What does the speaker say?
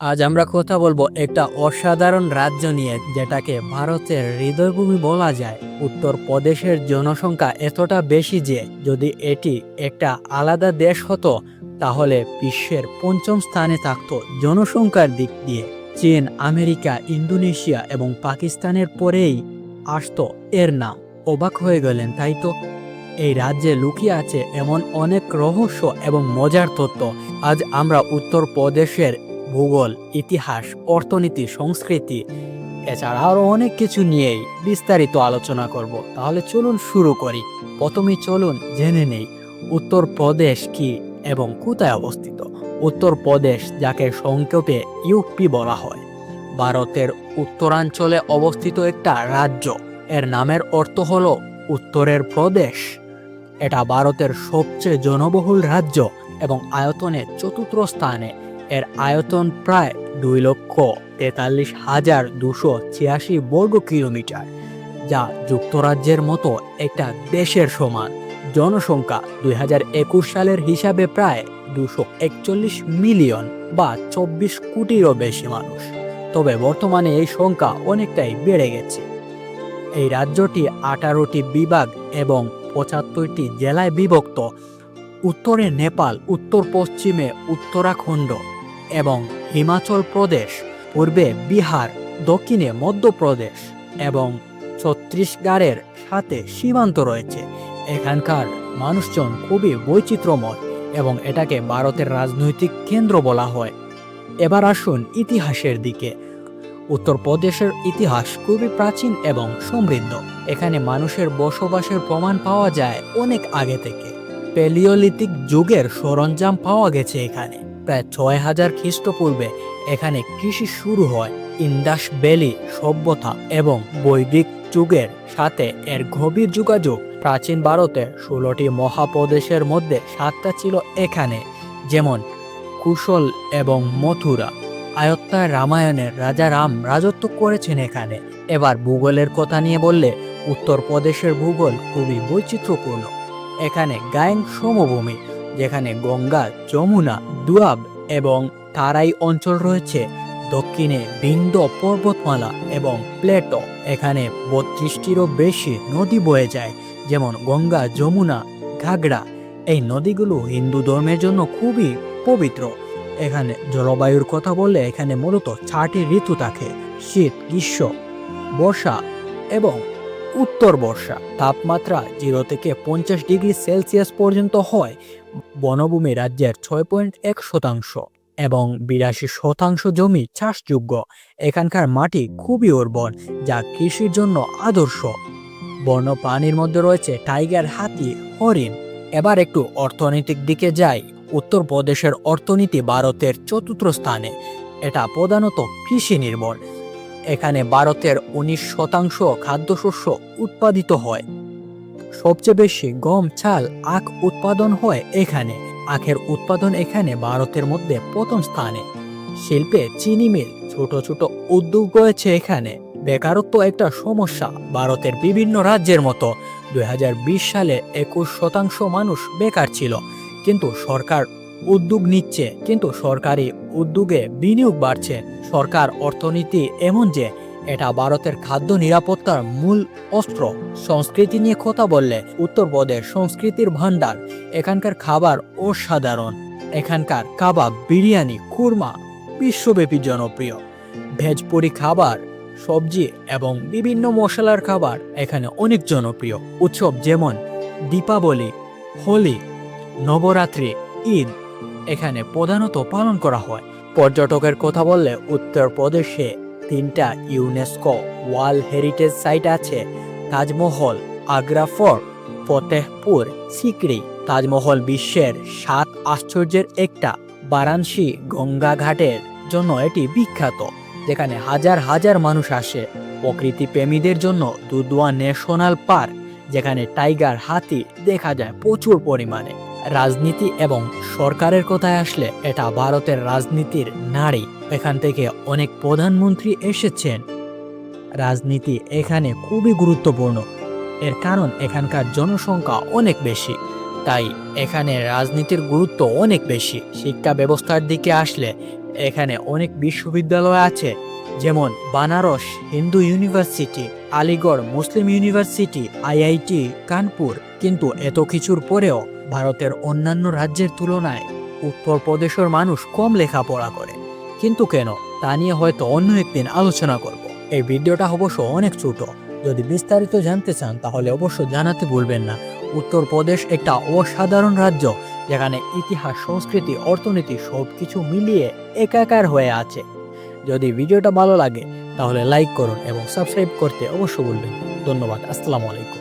আজ আমরা কথা বলব একটা অসাধারণ রাজ্য নিয়ে, যেটাকে ভারতের হৃদয়ভূমি বলা যায়। উত্তর প্রদেশের জনসংখ্যা এতটা বেশি যে, যদি এটি একটা আলাদা দেশ হতো, তাহলে বিশ্বের পঞ্চম স্থানে থাকতো জনসংখ্যার দিক দিয়ে। চীন, আমেরিকা, ইন্দোনেশিয়া এবং পাকিস্তানের পরেই আসতো এর নাম। অবাক হয়ে গেলেন, তাই তো? এই রাজ্যে লুকিয়ে আছে এমন অনেক রহস্য এবং মজার তথ্য আজ আমরা উত্তর প্রদেশের ভূগোল, ইতিহাস, অর্থনীতি, সংস্কৃতি এছাড়া আরও অনেক কিছু নিয়েই বিস্তারিত আলোচনা করব। তাহলে চলুন শুরু করি। প্রথমে চলুন জেনে নেই, উত্তরপ্রদেশ কি এবং কোথায় অবস্থিত? উত্তরপ্রদেশ, যাকে সংক্ষেপে ইউপি বলা হয়, ভারতের উত্তরাঞ্চলে অবস্থিত একটা রাজ্য। এর নামের অর্থ হলো উত্তরের প্রদেশ। এটা ভারতের সবচেয়ে জনবহুল রাজ্য এবং আয়তনে চতুর্থ স্থানে। এর আয়তন প্রায় দুই লক্ষ তেতাল্লিশ হাজার দুশো ছিয়াশি বর্গ কিলোমিটার, যা যুক্তরাজ্যের মতো একটা দেশের সমান। জনসংখ্যা দুই হাজার একুশ সালের হিসাবে প্রায় দুশো একচল্লিশ মিলিয়ন বা চব্বিশ কোটিরও বেশি মানুষ। তবে বর্তমানে এই সংখ্যা অনেকটাই বেড়ে গেছে। এই রাজ্যটি আঠারোটি বিভাগ এবং পঁচাত্তরটি জেলায় বিভক্ত। উত্তরে নেপাল উত্তর পশ্চিমে উত্তরাখণ্ড এবং হিমাচল প্রদেশ, পূর্বে বিহার, দক্ষিণে মধ্যপ্রদেশ এবং ছত্তিশগড়ের সাথে সীমান্ত রয়েছে। এখানকার মানুষজন খুবই বৈচিত্র্যময় এবং এটাকে ভারতের রাজনৈতিক কেন্দ্র বলা হয়। এবার আসুন ইতিহাসের দিকে। উত্তরপ্রদেশের ইতিহাস খুবই প্রাচীন এবং সমৃদ্ধ। এখানে মানুষের বসবাসের প্রমাণ পাওয়া যায় অনেক আগে থেকে। প্যালিওলিথিক যুগের সরঞ্জাম পাওয়া গেছে এখানে। প্রায় ছয় হাজার খ্রিস্টপূর্বে এখানে কৃষি শুরু হয়। ইন্দাস ভ্যালি সভ্যতা এবং বৈদিক যুগের সাথে এর গভীর যোগাযোগ প্রাচীন ভারতে ষোলোটি মহাপ্রদেশের মধ্যে সাতটা ছিল এখানে, যেমন কুশল এবং মথুরা। আয়ত্তায় রামায়ণের রাজা রাম রাজত্ব করেছেন এখানে। এবার ভূগোলের কথা নিয়ে বললে উত্তরপ্রদেশের ভূগোল খুবই বৈচিত্র্যপূর্ণ। এখানে গায়ন সমভূমি যেখানে গঙ্গা, যমুনা, দুয়াব এবং তারাই অঞ্চল রয়েছে। দক্ষিণে বিন্দ পর্বতমালা এবং প্লেটো, এখানে বত্রিশটিরও বেশি নদী বয়ে যায়, যেমন গঙ্গা, যমুনা, ঘাগড়া। এই নদীগুলো হিন্দু ধর্মের জন্য খুবই পবিত্র। এখানে জলবায়ুর কথা বললে এখানে মূলত চারটি ঋতু থাকে, শীত, গ্রীষ্ম, বর্ষা এবং উত্তর বর্ষা। তাপমাত্রা জিরো থেকে পঞ্চাশ ডিগ্রি সেলসিয়াস পর্যন্ত হয়। বনভূমি রাজ্যের ছয় পয়েন্ট এক শতাংশ এবং বিরাশি শতাংশ জমি চাষযোগ্য। এখানকার মাটি খুবই উর্বর, যা কৃষির জন্য আদর্শ। বন্যপ্রাণীর মধ্যে রয়েছে টাইগার, হাতি, হরিণ। এবার একটু অর্থনৈতিক দিকে যাই। উত্তরপ্রদেশের অর্থনীতি ভারতের চতুর্থ স্থানে। এটা প্রধানত কৃষি নির্ভর। এখানে ভারতের উনিশ শতাংশ খাদ্যশস্য উৎপাদিত হয়। সবচেয়ে বেশি গম, চাল, আখ উৎপাদন হয় এখানে। আখের উৎপাদন এখানে ভারতের মধ্যে প্রথম স্থানে। শিল্পে চিনি মিল, ছোট ছোট উদ্যোগ রয়েছে এখানে। বেকারত্ব একটা সমস্যা ভারতের বিভিন্ন রাজ্যের মতো। দুই হাজার বিশ সালে একুশ শতাংশ মানুষ বেকার ছিল, কিন্তু সরকার উদ্যোগ নিচ্ছে, কিন্তু সরকারি উদ্যোগে বিনিয়োগ বাড়ছে। সরকার অর্থনীতি এমন যে, এটা ভারতের খাদ্য নিরাপত্তার মূল অস্ত্র। সংস্কৃতি নিয়ে কথা বললে উত্তরপ্রদেশ সংস্কৃতির ভান্ডার এখানকার খাবার অসাধারণ। এখানকার কাবাব, বিরিয়ানি কুরমা বিশ্বব্যাপী জনপ্রিয়। ভেজপুরি খাবার, সবজি এবং বিভিন্ন মশলার খাবার এখানে অনেক জনপ্রিয়। উৎসব যেমন দীপাবলি, হোলি, নবরাত্রি, ঈদ এখানে প্রধানত পালন করা হয়। পর্যটকের কথা বললে উত্তরপ্রদেশে তিনটা ইউনেস্কো ওয়ার্ল্ড হেরিটেজ সাইট আছে, তাজমহল, আগ্রা ফোর্ট, ফতেহপুর, সিকরি। তাজমহল বিশ্বের সাত আশ্চর্যের একটা, বারাণসী গঙ্গা ঘাটের জন্য এটি বিখ্যাত, যেখানে হাজার হাজার মানুষ আসে। প্রকৃতি প্রেমীদের জন্য দুদুয়া ন্যাশনাল পার্ক, যেখানে টাইগার হাতি দেখা যায় প্রচুর পরিমাণে। রাজনীতি এবং সরকারের কথায় আসলে এটা ভারতের রাজনীতির নারী এখান থেকে অনেক প্রধানমন্ত্রী এসেছেন। রাজনীতি এখানে খুবই গুরুত্বপূর্ণ। এর কারণ এখানকার জনসংখ্যা অনেক বেশি। তাই এখানে রাজনীতির গুরুত্ব অনেক বেশি। শিক্ষা ব্যবস্থার দিকে আসলে এখানে অনেক বিশ্ববিদ্যালয় আছে, যেমন Banaras Hindu university, Aligarh Muslim university, IIT, Kanpur. কিন্তু এত কিছুর পরেও ভারতের অন্যান্য রাজ্যের তুলনায় উত্তরপ্রদেশের মানুষ কম লেখাপড়া করে। কিন্তু কেন? তা নিয়ে হয়তো অন্য একদিন আলোচনা করব। এই ভিডিওটা অবশ্য অনেক ছোট। যদি বিস্তারিত জানতে চান, তাহলে অবশ্য জানাতে ভুলবেন না। উত্তরপ্রদেশ একটা অসাধারণ রাজ্য, যেখানে ইতিহাস, সংস্কৃতি, অর্থনীতি সব কিছু মিলিয়ে একাকার হয়ে আছে। যদি ভিডিওটা ভালো লাগে, তাহলে লাইক করুন এবং সাবস্ক্রাইব করতে অবশ্য বলবেন ধন্যবাদ। আসসালামু আলাইকুম।